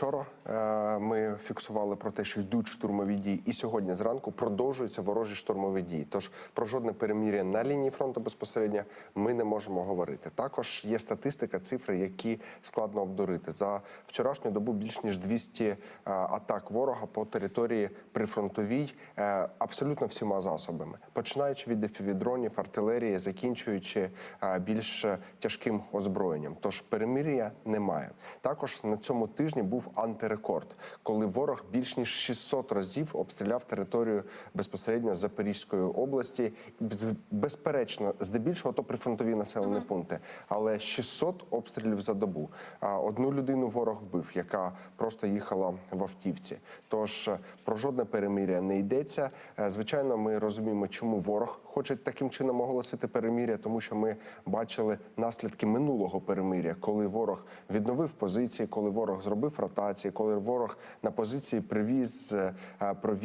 Вчора е, ми фіксували про те, що йдуть штурмові дії, і сьогодні зранку продовжуються ворожі штурмові дії. Тож про жодне перемір'я на лінії фронту безпосередньо ми не можемо говорити. Також є статистика, цифри, які складно обдурити. За вчорашню добу більш ніж 200 е, атак ворога по території прифронтовій е, абсолютно всіма засобами, починаючи від FPV-дронів, артилерії, закінчуючи більш тяжким озброєнням. Тож перемир'я немає. Також на цьому тижні був антирекорд, коли ворог більш ніж 600 разів обстріляв територію безпосередньо Запорізької області. Без- Безперечно, здебільшого то прифронтові населені пункти, але 600 обстрілів за добу. Одну людину ворог вбив, яка просто їхала в автівці. Тож е, про жодне перемир'я не йдеться. Е, Звичайно, ми розуміємо, чому ворог хоче таким чином оголосити перемир'я, тому що ми бачили наслідки минулого перемир'я, коли ворог відновив позиції, коли ворог зробив ротації, коли ворог на позиції привіз, провіз. провів.